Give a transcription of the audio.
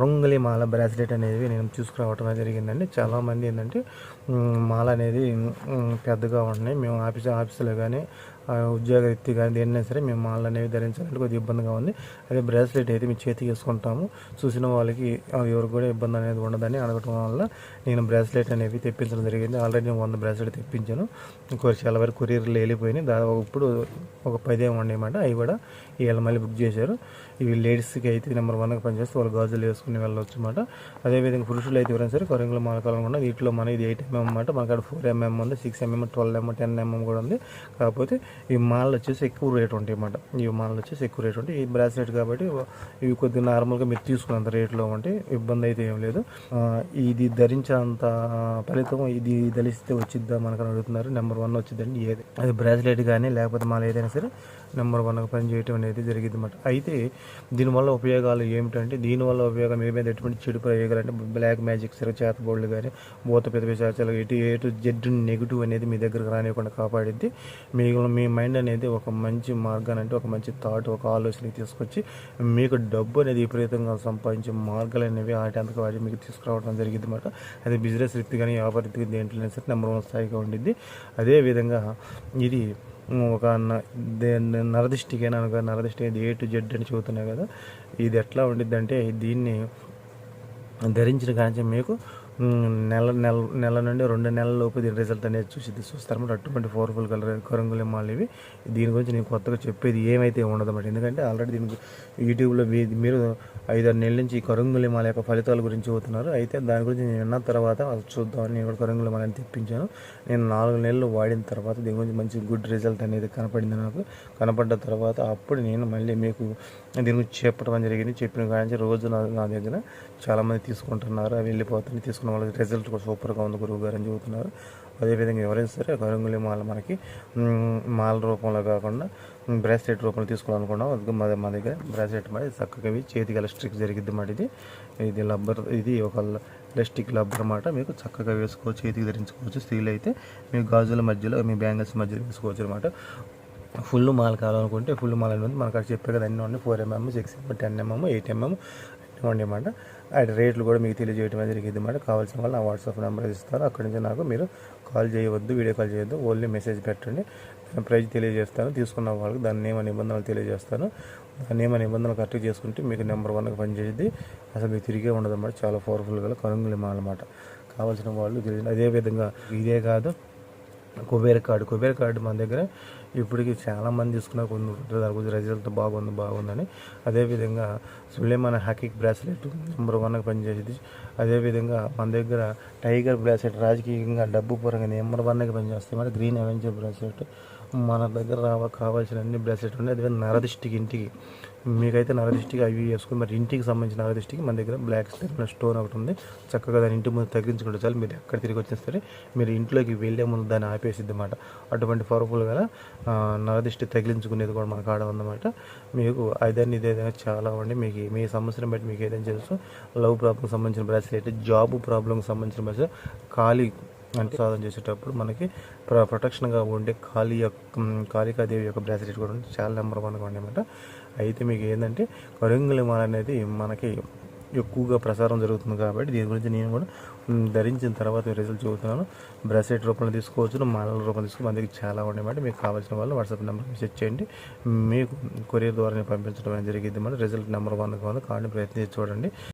కొరంగలి మాల bracelet అనేది నేను తీసుకురావటం జరిగిందండి. చాలామంది ఏంటంటే మాల అనేది పెద్దగా ఉంటున్నాయి మేము ఆఫీస్ ఆఫీసులో కానీ ఉద్యోగ వ్యక్తి కానీ దేన్నైనా సరే మేము మాల అనేవి ధరించాలంటే కొద్దిగా ఇబ్బందిగా ఉంది. అదే బ్రాస్లెట్ అయితే మేము చేతికి వేసుకుంటాము. చూసిన వాళ్ళకి ఎవరికి కూడా ఇబ్బంది అనేది ఉండదని అడగటం వల్ల నేను బ్రాస్లెట్ అనేవి తెప్పించడం జరిగింది. ఆల్రెడీ నేను వంద బ్రాస్లెట్ తెప్పించాను. ఇంకో చాలా వరకు కొరియర్లు వెళ్ళిపోయినాయి. దాదాపు ఇప్పుడు ఒక పదే ఉండేమాట అవి కూడా ఇవాళ మళ్ళీ బుక్ చేశారు. ఇవి లేడీస్కి అయితే నెంబర్ వన్గా పనిచేస్తే వాళ్ళు గాజులు వేసుకుని వెళ్ళవచ్చు అనమాట అదేవిధంగా పురుషులు అయితే ఎవరైనా సరే కొరంగులు మాలకాలం కూడా వీటిలో మన ఇది ఎయిట్ ఎంఎం అనమాట మనకు అక్కడ ఫోర్ ఎంఎం ఉంది six mm twelve mm ten mm కూడా ఉంది. కాకపోతే ఈ మాల్ వచ్చేసి ఎక్కువ రేట్ ఉంటాయి అన్నమాట. ఈ మాల్ వచ్చేసి ఎక్కువ రేట్ ఉంటాయి. ఈ బ్రాస్లెట్ కాబట్టి ఇవి కొద్దిగా నార్మల్గా మీరు తీసుకున్నంత రేట్లో ఉంటే ఇబ్బంది అయితే ఏం లేదు. ఇది ధరించినంత ఫలితం ఇది ధరిస్తే వచ్చిద్దా మనకు అడుగుతున్నారు. నెంబర్ వన్ వచ్చిందండి ఏది? అది బ్రాస్లెట్ కానీ లేకపోతే మాల ఏదైనా సరే నెంబర్ వన్గా పనిచేయటం అనేది జరిగింది అనమాట అయితే దీనివల్ల ఉపయోగాలు ఏమిటంటే దీనివల్ల ఉపయోగం మీ మీద ఎటువంటి చెడు ప్రయోగాలు అంటే బ్లాక్ మ్యాజిక్ సరే చేత బోర్డులు కానీ భూత పెద్ద ఎటు ఎటు జెడ్ నెగిటివ్ అనేది మీ దగ్గరకు రానివ్వకుండా కాపాడిద్ది. మీకు మీ మైండ్ అనేది ఒక మంచి మార్గాన్ని అంటే ఒక మంచి థాట్ ఒక ఆలోచనకి తీసుకొచ్చి మీకు డబ్బు అనేది విపరీతంగా సంపాదించే మార్గాలు అనేవి వాటి వాటి మీకు తీసుకురావడం జరిగింది అనమాట అది బిజినెస్ రీతి కానీ వ్యాపార రీతి దేంట్లో సరే నెంబర్ వన్ స్థాయిగా ఉండిద్ది. అదేవిధంగా ఇది ఒక న- దే- నరదిష్టికైనా అనగా నరదిష్టి అనేది ఏ టు జెడ్ అని చెబుతున్నాయి కదా. ఇది ఎట్లా ఉండిద్ది అంటే దీన్ని ధరించిన కానీ మీకు నెల నెల నెల నుండి రెండు నెలల లోపు దీని రిజల్ట్ అనేది చూసి చూస్తారన్నమాట అటువంటి ఫోర్ఫుల్ కలర్ కరంగులి ఇవి. దీని గురించి నేను కొత్తగా చెప్పేది ఏమైతే ఉండదన్నమాట ఎందుకంటే ఆల్రెడీ దీనికి యూట్యూబ్లో మీరు ఐదారు నెలల నుంచి ఈ కరంగులి యొక్క ఫలితాల గురించి అవుతున్నారు అయితే దాని గురించి నేను విన్న తర్వాత అది చూద్దామని నేను కూడా కరంగులి మాలని తెప్పించాను. నేను నాలుగు నెలలు వాడిన తర్వాత దీని గురించి మంచి గుడ్ రిజల్ట్ అనేది కనపడింది నాకు. కనపడ్డ తర్వాత అప్పుడు నేను మళ్ళీ మీకు దీని గురించి చెప్పడం జరిగింది. చెప్పిన కానీ రోజు నా నా దగ్గర చాలామంది తీసుకుంటున్నారు. అవి వెళ్ళిపోతుంది తీసుకున్న వాళ్ళకి రిజల్ట్ కూడా సూపర్గా ఉంది గురువు గారు అని చెబుతున్నారు. అదేవిధంగా ఎవరైనా సరే గరంగులి మాల మనకి మాల రూపంలో కాకుండా బ్రాస్లెట్ రూపంలో తీసుకోవాలనుకున్నాం. అది మా మా దగ్గర బ్రాస్లెట్ మరి చక్కగా ఇవి చేతికి ఎలక్ట్రిక్ జరిగిద్ది మాట ఇది. ఇది లబ్బర్ ఇది ఒక ప్లాస్టిక్ లబ్బర్ అనమాట మీకు చక్కగా వేసుకోవచ్చు చేతికి ధరించుకోవచ్చు. స్త్రీలు అయితే మీ గాజుల మధ్యలో మీ బ్యాంగిల్స్ మధ్యలో వేసుకోవచ్చు అనమాట ఫుల్ మాల్ కావాలనుకుంటే ఫుల్ మాల అనేది మనకు అక్కడ చెప్పే కదా అన్నీ ఉన్నాయి. Four mm six mm ten mm eight mm అన్నీ అనమాట అటు రేట్లు కూడా మీకు తెలియజేయడం జరిగింది అన్నమాట. కావాల్సిన వాళ్ళు నా వాట్సాప్ నెంబర్ ఇస్తారు. అక్కడి నుంచి నాకు మీరు కాల్ చేయవద్దు వీడియో కాల్ చేయొద్దు ఓన్లీ మెసేజ్ పెట్టండి. నేను ప్రైజ్ తెలియజేస్తాను. తీసుకున్న వాళ్ళకి దాని నియమ నిబంధనలు తెలియజేస్తాను. దాని నియమ నిబంధనలు కరెక్ట్ చేసుకుంటే మీకు నెంబర్ వన్కి పనిచేసేది అసలు మీకు తిరిగే ఉండదు అన్నమాట. చాలా పవర్ఫుల్గా కరంగులి మాల్ కావాల్సిన వాళ్ళు తెలియదు అదేవిధంగా ఇదే కాదు. కుబేర కార్డు కుబేర కార్డు మన దగ్గర ఇప్పటికి చాలామంది తీసుకున్న కొన్ని దాని గురించి రిజల్ట్ బాగుంది బాగుందని. అదేవిధంగా సులేమాన్ హకీక్ బ్రాస్లెట్ నెంబర్ వన్గా పనిచేసేది. అదేవిధంగా మన దగ్గర టైగర్ బ్రాస్లెట్ రాజకీయంగా డబ్బు పరంగా నెంబర్ వన్గా పనిచేస్తాయి. మరి గ్రీన్ అవెంజర్ బ్రాస్లెట్ మన దగ్గర రావ కావాల్సిన అన్ని బ్రాస్లెట్ ఉన్నాయి. అదే నరదిష్టికి ఇంటికి. మీకైతే నరదిష్టికి అవి వేసుకుని మరి ఇంటికి సంబంధించిన నరదిష్టికి మన దగ్గర బ్లాక్ స్టెప్ స్టోన్ ఒకటి ఉంది. చక్కగా దాని ఇంటి ముందు తగ్గించుకుంటే చాలు. మీరు ఎక్కడ తిరిగి వచ్చిన సరే మీరు ఇంట్లోకి వెళ్ళే ముందు దాన్ని ఆపేసిద్ది అన్నమాట అటువంటి పవర్ఫుల్ గల నరదిష్టి తగిలించుకునేది కూడా మన కాడ ఉందన్నమాట. మీకు అదని ఇదేదైనా చాలా ఉండి మీకు మీ సమస్యను బట్టి మీకు ఏదైనా తెలుసు. లవ్ ప్రాబ్లంకి సంబంధించిన బ్రాస్లెట్ జాబ్ ప్రాబ్లంకి సంబంధించిన బ్రాస్లెట్ ఖాళీ అంటే సాధన చేసేటప్పుడు మనకి ప్ర ప్రొటెక్షన్గా ఉండే కాళీ యొక్క కాళికాదేవి యొక్క బ్రాస్లెట్ కూడా చాలా నెంబర్ వన్గా ఉండేమాట అయితే మీకు ఏంటంటే కరింగులి మాల అనేది మనకి ఎక్కువగా ప్రసారం జరుగుతుంది కాబట్టి దీని గురించి నేను కూడా ధరించిన తర్వాత రిజల్ట్ చూస్తున్నాను బ్రాస్లెట్ రూపంలో తీసుకోవచ్చు మాల రూపంలో తీసుకోవచ్చు మన దగ్గర చాలా ఉండేమాట మీకు కావాల్సిన వాళ్ళు వాట్సాప్ నెంబర్ మెసేజ్ చేయండి. మీకు కొరియర్ ద్వారా పంపించడం అనేది జరిగింది మన రిజల్ట్ నెంబర్ వన్ ఉంది. కావాలని ప్రయత్నించి చూడండి.